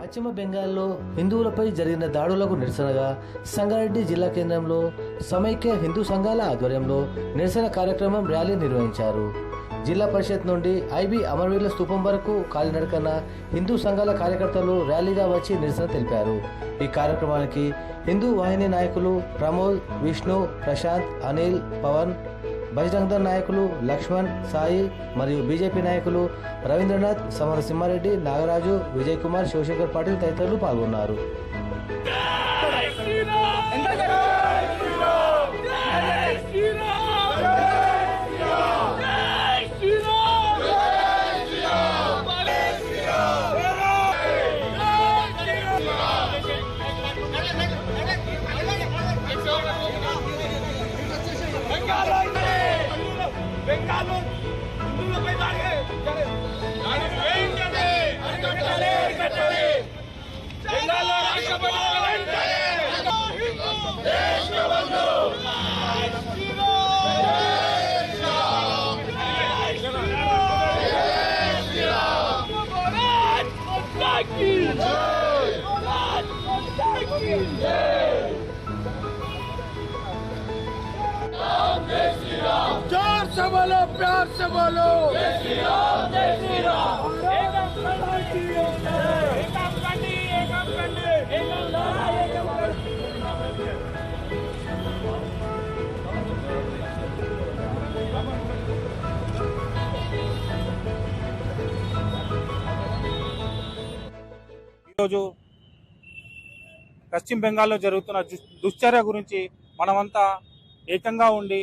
పశ్చిమ బెంగాల్లో హిందువులపై జరిగిన దాడులకు నిరసనగా సంగారెడ్డి జిల్లా కేంద్రంలో సమైక్య హిందూ సంఘాల ఆధ్వర్యంలో నిరసన కార్యక్రమం ర్యాలీ నిర్వహించారు. జిల్లా పరిషత్ నుండి ఐబీ అమరవీరుల స్థూపం వరకు కాలినడకన హిందూ సంఘాల కార్యకర్తలు ర్యాలీగా వచ్చి నిరసన తెలిపారు. ఈ కార్యక్రమానికి హిందూ వాహిని నాయకులు ప్రమోద్ విష్ణు ప్రశాంత్ అనిల్ పవన్ బజరంగ్ దళ్ నాయకులు లక్ష్మణ్ సాయి మరియు బీజేపీ నాయకులు రవీంద్రనాథ్ సమర సింహారెడ్డి నాగరాజు విజయ్ కుమార్ శివశంకర్ పాటిల్ తదితరులు పాల్గొన్నారు. जोर से बोलो प्यार से बोलो ఈరోజు పశ్చిమ బెంగాల్లో జరుగుతున్న దుశ్చర్య గురించి మనమంతా ఏకంగా ఉండి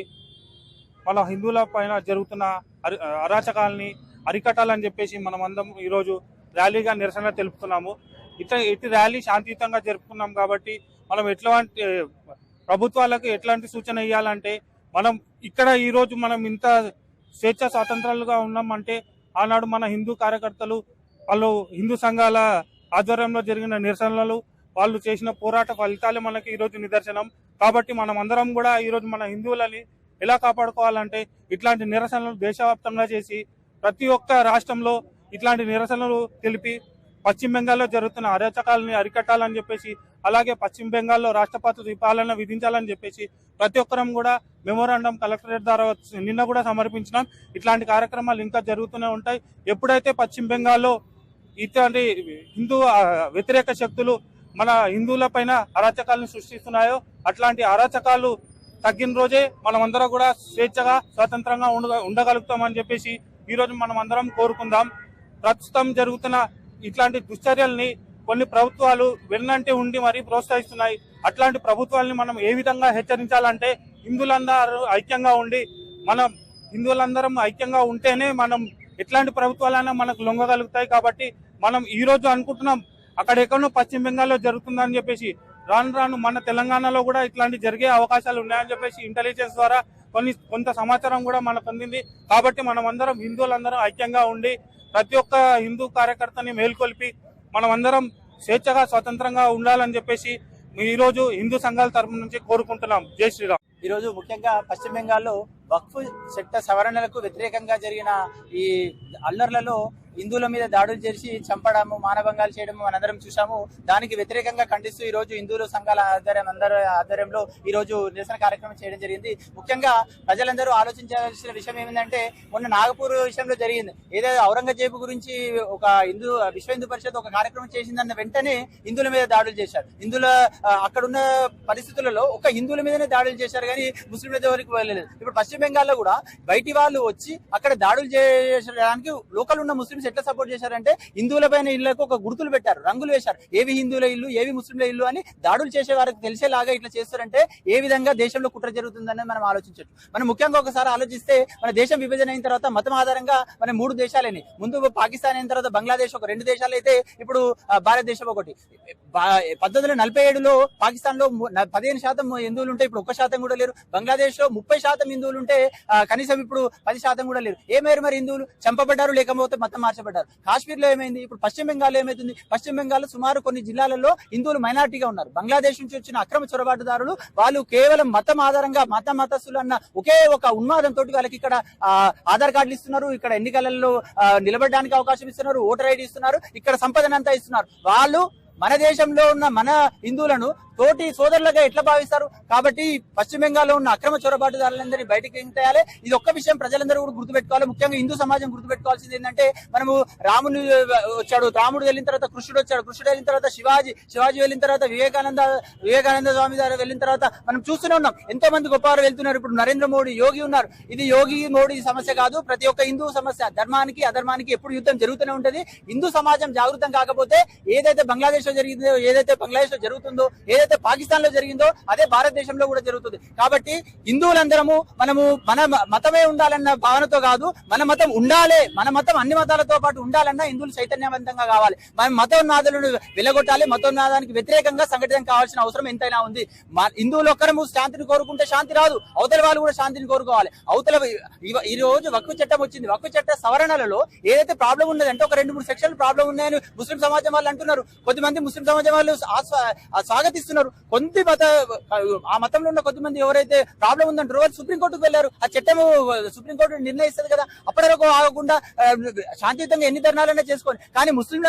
మన హిందువుల పైన జరుగుతున్న అరి అరాచకాలని అరికట్టాలని చెప్పేసి మనమందరం ఈరోజు ర్యాలీగా నిరసన తెలుపుతున్నాము. ఇట్లా ఇటు ర్యాలీ శాంతియుతంగా జరుపుకున్నాం కాబట్టి మనం ఎట్లాంటి ప్రభుత్వాలకు ఎట్లాంటి సూచన ఇవ్వాలంటే మనం ఇక్కడ ఈరోజు మనం ఇంత స్వేచ్ఛ స్వాతంత్రాలుగా ఉన్నామంటే ఆనాడు మన హిందూ కార్యకర్తలు వాళ్ళు హిందూ సంఘాల ఆధ్వర్యంలో జరిగిన నిరసనలు వాళ్ళు చేసిన పోరాట ఫలితాలే మనకి ఈరోజు నిదర్శనం. కాబట్టి మనం అందరం కూడా ఈరోజు మన హిందువులని ఎలా కాపాడుకోవాలంటే ఇట్లాంటి నిరసనలు దేశవ్యాప్తంగా చేసి ప్రతి ఒక్క రాష్ట్రంలో ఇట్లాంటి నిరసనలు తెలిపి పశ్చిమ బెంగాల్లో జరుగుతున్న అరాచకాలని అరికట్టాలని చెప్పేసి అలాగే పశ్చిమ బెంగాల్లో రాష్ట్రపతి పాలన విధించాలని చెప్పేసి ప్రతి ఒక్కరం కూడా మెమోరాండం కలెక్టరేట్ ద్వారా వచ్చి- నిన్న కూడా సమర్పించినాం. ఇట్లాంటి కార్యక్రమాలు ఇంకా జరుగుతూనే ఉంటాయి. ఎప్పుడైతే పశ్చిమ బెంగాల్లో ఇట్లాంటి హిందూ వ్యతిరేక శక్తులు మన హిందువుల పైన అరాచకాలను సృష్టిస్తున్నాయో అట్లాంటి అరాచకాలు తగ్గిన రోజే మనమందరం కూడా స్వేచ్ఛగా స్వతంత్రంగా ఉండ ఉండగలుగుతామని చెప్పేసి ఈ రోజు మనం అందరం కోరుకుందాం. ప్రస్తుతం జరుగుతున్న ఇట్లాంటి దుశ్చర్యల్ని కొన్ని ప్రభుత్వాలు వెన్నంటే ఉండి మరీ ప్రోత్సహిస్తున్నాయి. అట్లాంటి ప్రభుత్వాలని మనం ఏ విధంగా హెచ్చరించాలంటే హిందువులందరూ ఐక్యంగా ఉండి మనం హిందువులందరం ఐక్యంగా ఉంటేనే మనం ఎట్లాంటి ప్రభుత్వాలైనా మనకు లొంగగలుగుతాయి కాబట్టి మనం ఈ రోజు అనుకుంటున్నాం అక్కడ ఎక్కడో పశ్చిమ బెంగాల్లో జరుగుతుందని చెప్పేసి రాను రాను మన తెలంగాణలో కూడా ఇట్లాంటి జరిగే అవకాశాలు ఉన్నాయని చెప్పేసి ఇంటెలిజెన్స్ ద్వారా కొన్ని కొంత సమాచారం కూడా మనకు అందింది. కాబట్టి మనం అందరం హిందువులందరం ఐక్యంగా ఉండి ప్రతి ఒక్క హిందూ కార్యకర్తని మేల్కొల్పి మనం అందరం స్వేచ్ఛగా స్వతంత్రంగా ఉండాలని చెప్పేసి ఈరోజు హిందూ సంఘాల తరపు నుంచి కోరుకుంటున్నాం. జై శ్రీరామ్. ఈరోజు ముఖ్యంగా పశ్చిమ బెంగాల్లో వక్ఫ్ చట్ట సవరణలకు వ్యతిరేకంగా జరిగిన ఈ అల్లర్లలో హిందువుల మీద దాడులు చేసి చంపడము మానభంగాలు చేయడము మనందరం చూసాము దానికి వ్యతిరేకంగా ఖండిస్తూ ఈ రోజు హిందువుల సంఘాల ఆధ్వర్యం అందరి ఆధ్వర్యంలో ఈ రోజు నిరసన కార్యక్రమం చేయడం జరిగింది. ముఖ్యంగా ప్రజలందరూ ఆలోచించాల్సిన విషయం ఏమిటంటే మొన్న నాగపూర్ విషయంలో జరిగింది. ఏదైతే ఔరంగజేబు గురించి ఒక హిందూ విశ్వ హిందూ పరిషత్ ఒక కార్యక్రమం చేసిందన్న వెంటనే హిందువుల మీద దాడులు చేశారు. హిందువుల అక్కడున్న పరిస్థితులలో ఒక హిందువుల మీదనే దాడులు చేశారు కానీ ముస్లింల దగ్గరికి వెళ్ళలేదు. ఇప్పుడు పశ్చిమ బెంగాల్లో కూడా బయటి వాళ్ళు వచ్చి అక్కడ దాడులు చేయడానికి లోకల్ ఉన్న ముస్లిం ముస్లింస్ ఎట్లా సపోర్ట్ చేశారంటే హిందువుల పైన ఇళ్ళకు ఒక గుర్తులు పెట్టారు రంగులు వేశారు. ఏవి హిందువుల ఇల్లు ఏవి ముస్లింల ఇల్లు అని దాడులు చేసే వారికి తెలిసేలాగా ఇట్లా చేస్తారంటే ఏ విధంగా దేశంలో కుట్ర జరుగుతుందని మనం ఆలోచించవచ్చు మనం ముఖ్యంగా ఒకసారి ఆలోచిస్తే మన దేశం విభజన అయిన తర్వాత మతం ఆధారంగా మన మూడు దేశాలని ముందు పాకిస్తాన్ అయిన తర్వాత బంగ్లాదేశ్ ఒక రెండు దేశాలు అయితే ఇప్పుడు భారతదేశం ఒకటి. బా- వందల నలభై ఏడులో పాకిస్తాన్లో పదిహేను శాతం హిందువులు ఉంటే ఇప్పుడు ఒక్క శాతం కూడా లేరు. బంగ్లాదేశ్లో ముప్పై శాతం హిందువులు ఉంటే కనీసం ఇప్పుడు పది శాతం కూడా లేరు. ఏమేరు మరి హిందువులు? చంపబడ్డారు లేకపోతే మతం మార్చబడ్డారు. కాశ్మీర్లో ఏమైంది? ఇప్పుడు పశ్చిమ బెంగాల్ ఏమైతుంది? పశ్చిమ బెంగాల్ సుమారు కొన్ని జిల్లాలలో హిందువులు మైనార్టీగా ఉన్నారు. బంగ్లాదేశ్ నుంచి వచ్చిన అక్రమ చొరబాటుదారులు వాళ్ళు కేవలం మతం ఆధారంగా మత మతస్థులు అన్న ఒకే ఒక ఉన్మాదంతో వాళ్ళకి ఇక్కడ ఆధార్ కార్డులు ఇస్తున్నారు. ఇక్కడ ఎన్నికలలో నిలబడడానికి అవకాశం ఇస్తున్నారు. ఓటర్ ఐడి ఇస్తున్నారు. ఇక్కడ సంపదనంతా ఇస్తున్నారు. వాళ్ళు మన దేశంలో ఉన్న మన హిందువులను తోటి సోదరులుగా ఎట్లా భావిస్తారు? కాబట్టి పశ్చిమ బెంగాల్లో ఉన్న అక్రమ చొరబాటుదారులందరినీ బయటికి ఎంతేయాలి ఇది ఒక్క విషయం ప్రజలందరూ కూడా గుర్తుపెట్టుకోవాలి. ముఖ్యంగా హిందూ సమాజం గుర్తుపెట్టుకోవాల్సింది ఏంటంటే మనము రాముని వచ్చాడు రాముడు వెళ్ళిన తర్వాత కృష్ణుడు వచ్చాడు కృష్ణుడు వెళ్ళిన తర్వాత శివాజీ శివాజీ వెళ్ళిన తర్వాత వివేకానంద వివేకానంద స్వామి గారు వెళ్ళిన తర్వాత మనం చూస్తూనే ఉన్నాం. ఎంతో మంది గొప్పవారు వెళ్తున్నారు. ఇప్పుడు నరేంద్ర మోడీ యోగి ఉన్నారు. ఇది యోగి మోడీ సమస్య కాదు. ప్రతి ఒక్క హిందూ సమస్య ధర్మానికి అధర్మానికి ఎప్పుడు యుద్ధం జరుగుతూనే ఉంటది. హిందూ సమాజం జాగృతం కాకపోతే ఏదైతే బంగ్లాదేశ్లో జరిగిందో ఏదైతే బంగ్లాదేశ్లో జరుగుతుందో ఏదైతే పాకిస్తాన్లో జరిగిందో అదే భారతదేశంలో కూడా జరుగుతుంది. కాబట్టి హిందువులందరము మనము మన మతమే ఉండాలన్న భావనతో కాదు మన మతం ఉండాలి మన మతం అన్ని మతాలతో పాటు ఉండాలన్నా హిందువులు చైతన్యవంతంగా కావాలి. మన మతోన్మాదులను వెలగొట్టాలి మతోన్మాదానికి వ్యతిరేకంగా సంఘటితం కావాల్సిన అవసరం ఎంతైనా ఉంది. హిందువులు ఒక్కరము శాంతిని కోరుకుంటే శాంతి రాదు అవతల వాళ్ళు కూడా శాంతిని కోరుకోవాలి. అవతల ఈ రోజు వక్కు చట్టం వచ్చింది. వక్కు చట్ట సవరణలలో ఏదైతే ప్రాబ్లం ఉన్నది అంటే ఒక రెండు మూడు సెక్షన్లు ప్రాబ్లం ఉన్నాయని ముస్లిం సమాజం వాళ్ళు అంటున్నారు. కొద్దిమంది ముస్లిం సమాజం వాళ్ళు స్వాగతిస్తున్నారు. ఆ కొద్ది కొంత మత ఆ మతంలో ఉన్న కొద్దిమంది ఎవరైతే ప్రాబ్లం ఉందంటారో వాళ్ళు సుప్రీంకోర్టుకు వెళ్ళారు. ఆ చట్టము సుప్రీంకోర్టు నిర్ణయిస్తుంది కదా. అప్పటి వరకు ఆగకుండా శాంతియుతంగా ఎన్ని ధర్నాలైనా చేసుకోండి కానీ ముస్లింల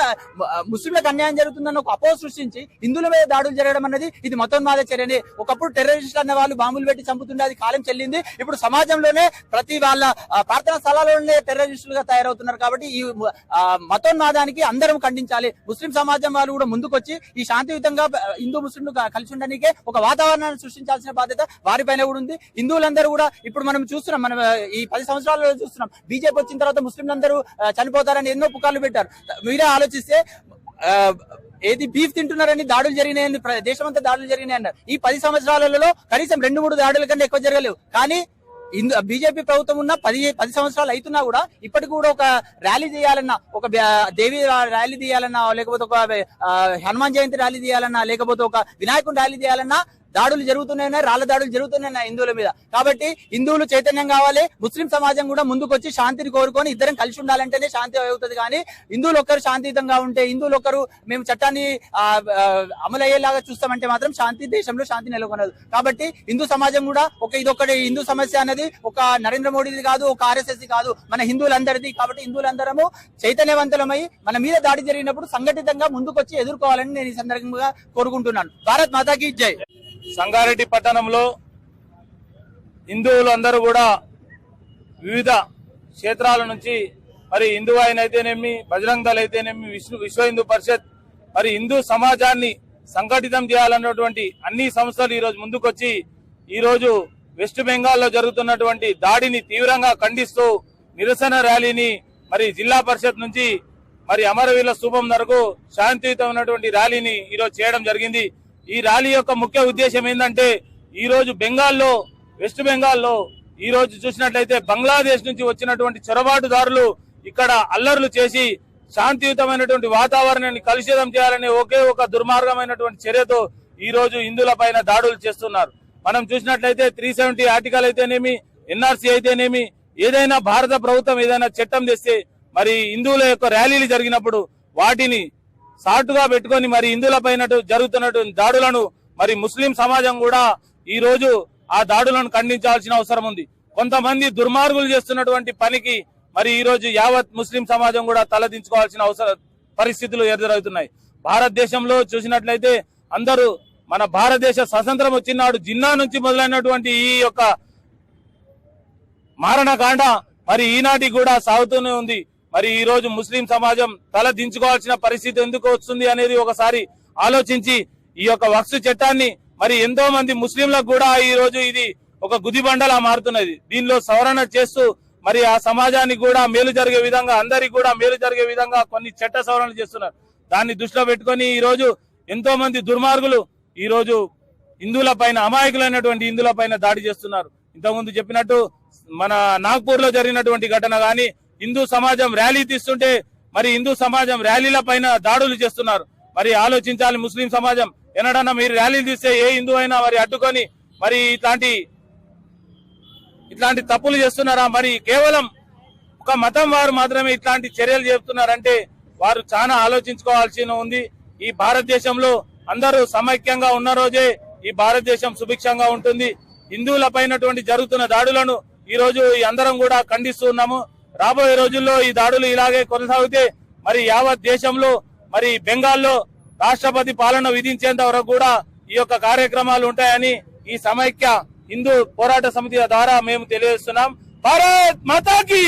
ముస్లింలకు అన్యాయం జరుగుతుందన్న ఒక అపోహ సృష్టించి హిందువుల మీద దాడులు జరగడం అన్నది ఇది మతోన్మాద చర్యనే. ఒకప్పుడు టెర్రరిస్ట్ అన్న వాళ్ళు బాంబులు పెట్టి చంపుతుండే అది కాలం చెల్లింది. ఇప్పుడు సమాజంలోనే ప్రతి వాళ్ళ ప్రార్థనా స్థలాల్లోనే టెర్రరిస్టులుగా తయారవుతున్నారు కాబట్టి ఈ మతోన్మాదానికి అందరం ఖండించాలి. ముస్లిం సమాజం వాళ్ళు కూడా ముందుకొచ్చి ఈ శాంతియుతంగా హిందూ ముస్లింలు హిందువులు కలిసి ఉండడానికే ఒక వాతావరణాన్ని సృష్టించాల్సిన బాధ్యత వారిపైన కూడా ఉంది. హిందువులందరూ కూడా ఇప్పుడు మనం చూస్తున్నాం మనం ఈ పది సంవత్సరాలలో చూస్తున్నాం. బీజేపీ వచ్చిన తర్వాత ముస్లింలందరూ చనిపోతారని ఎన్నో పుకార్లు పెట్టారు. మీరే ఆలోచిస్తే ఏది బీఫ్ తింటున్నారని దాడులు జరిగినాయని దేశమంతా దాడులు జరిగినాయన్నారు. ఈ పది సంవత్సరాలలో కనీసం రెండు మూడు దాడుల కన్నా ఎక్కువ జరగలేవు. కానీ ఇందు బీజేపీ ప్రభుత్వం ఉన్న పది పది సంవత్సరాలు అవుతున్నా కూడా ఇప్పటికి కూడా ఒక ర్యాలీ చేయాలన్నా ఒక దేవి ర్యాలీ తీయాలన్నా లేకపోతే ఒక హనుమాన్ జయంతి ర్యాలీ తీయాలన్నా లేకపోతే ఒక వినాయకుని ర్యాలీ తీయాలన్నా దాడులు జరుగుతున్నాయి రాళ్ళ దాడులు జరుగుతున్నాయి హిందువుల మీద. కాబట్టి హిందువులు చైతన్యం కావాలి ముస్లిం సమాజం కూడా ముందుకొచ్చి శాంతిని కోరుకొని ఇద్దరం కలిసి ఉండాలంటేనే శాంతి అవుతుంది. కానీ హిందువులు ఒక్కరు శాంతియుతంగా ఉంటే హిందువులు ఒక్కరు మేము చట్టాన్ని అమలయ్యేలాగా అమలు అయ్యేలాగా చూస్తామంటే మాత్రం శాంతి దేశంలో శాంతి నెలకొనదు. కాబట్టి హిందూ సమాజం కూడా ఒక ఇదొక్కటి హిందూ సమస్య అనేది ఒక నరేంద్ర మోడీది కాదు ఒక ఆర్ఎస్ఎస్ కాదు మన హిందువులందరిది. కాబట్టి హిందువులందరము చైతన్యవంతులమై మన మీద దాడి జరిగినప్పుడు సంఘటితంగా ముందుకొచ్చి ఎదుర్కోవాలని నేను ఈ సందర్భంగా కోరుకుంటున్నాను. భారత్ మాతాకి జై. సంగారెడ్డి పట్టణంలో హిందువులు అందరూ కూడా వివిధ క్షేత్రాల నుంచి మరి హిందూ ఆయన అయితేనేమి బజరంగ్ దళ అయితేనేమి విశ్వ విశ్వ హిందూ పరిషత్ మరి హిందూ సమాజాన్ని సంఘటితం చేయాలన్నటువంటి అన్ని సంస్థలు ఈరోజు ముందుకొచ్చి ఈరోజు వెస్ట్ బెంగాల్లో జరుగుతున్నటువంటి దాడిని తీవ్రంగా ఖండిస్తూ నిరసన ర్యాలీని మరి జిల్లా పరిషత్ నుంచి మరి అమరవీరుల స్థూపం వరకు శాంతియుతమైనటువంటి ర్యాలీని ఈరోజు చేయడం జరిగింది. ఈ ర్యాలీ యొక్క ముఖ్య ఉద్దేశం ఏంటంటే ఈ రోజు బెంగాల్లో వెస్ట్ బెంగాల్లో ఈ రోజు చూసినట్లయితే బంగ్లాదేశ్ నుంచి వచ్చినటువంటి చొరబాటుదారులు ఇక్కడ అల్లర్లు చేసి శాంతియుతమైనటువంటి వాతావరణాన్ని కలుషితం చేయాలనే ఒకే ఒక దుర్మార్గమైనటువంటి చర్యతో ఈ రోజు హిందువుల పైన దాడులు చేస్తున్నారు. మనం చూసినట్లయితే త్రీ సెవెంటీ ఆర్టికల్ అయితేనేమి ఎన్ఆర్సీ అయితేనేమి ఏదైనా భారత ప్రభుత్వం ఏదైనా చట్టం తెస్తే మరి హిందువుల యొక్క ర్యాలీలు జరిగినప్పుడు వాటిని సాటుగా పెట్టుకొని మరి హిందువుల జరుగుతున్నటువంటి దాడులను మరి ముస్లిం సమాజం కూడా ఈ రోజు ఆ దాడులను ఖండించాల్సిన అవసరం ఉంది. కొంతమంది దుర్మార్గులు చేస్తున్నటువంటి పనికి మరి ఈ రోజు యావత్ ముస్లిం సమాజం కూడా తలదించుకోవాల్సిన అవసర పరిస్థితులు ఎదురవుతున్నాయి. భారతదేశంలో చూసినట్లయితే అందరూ మన భారతదేశ స్వతంత్రం వచ్చినాడు జిన్నా నుంచి మొదలైనటువంటి ఈ యొక్క మారణకాండ మరి ఈనాటి కూడా సాగుతూనే ఉంది. మరి ఈ రోజు ముస్లిం సమాజం తల దించుకోవాల్సిన పరిస్థితి ఎందుకు వస్తుంది అనేది ఒకసారి ఆలోచించి ఈ యొక్క వక్సు చట్టాన్ని మరి ఎంతో మంది ముస్లింలకు కూడా ఈ రోజు ఇది ఒక గుదిబండలా మారుతున్నది. దీనిలో సవరణ చేస్తూ మరి ఆ సమాజానికి కూడా మేలు జరిగే విధంగా అందరికి కూడా మేలు జరిగే విధంగా కొన్ని చట్ట సవరణలు చేస్తున్నారు. దాన్ని దృష్టిలో పెట్టుకొని ఈ రోజు ఎంతో మంది దుర్మార్గులు ఈ రోజు హిందువుల పైన అమాయకులైనటువంటి హిందువుల పైన దాడి చేస్తున్నారు. ఇంతకుముందు చెప్పినట్టు మన నాగ్పూర్లో జరిగినటువంటి ఘటన కానీ హిందూ సమాజం ర్యాలీ తీస్తుంటే మరి హిందూ సమాజం ర్యాలీల పైన దాడులు చేస్తున్నారు. మరి ఆలోచించాలి ముస్లిం సమాజం. ఎన్నడన్నా మీరు ర్యాలీలు తీస్తే ఏ హిందూ అయినా మరి అడ్డుకొని మరి ఇట్లాంటి ఇట్లాంటి తప్పులు చేస్తున్నారా? మరి కేవలం ఒక మతం వారు మాత్రమే ఇట్లాంటి చర్యలు చేస్తున్నారంటే వారు చాలా ఆలోచించుకోవాల్సి ఉంది. ఈ భారతదేశంలో అందరూ సమైక్యంగా ఉన్న రోజే ఈ భారతదేశం సుభిక్షంగా ఉంటుంది. హిందువుల పైనటువంటి జరుగుతున్న దాడులను ఈ రోజు ఈ అందరం కూడా ఖండిస్తున్నాము రాబోయే రోజుల్లో ఈ దాడులు ఇలాగే కొనసాగితే మరి యావత్ దేశంలో మరి బెంగాల్లో రాష్ట్రపతి పాలన విధించేంత వరకు కూడా ఈ యొక్క కార్యక్రమాలు ఉంటాయని ఈ సమైక్య హిందూ పోరాట సమితి ద్వారా మేము తెలియజేస్తున్నాం. భారత్ మాతాకి!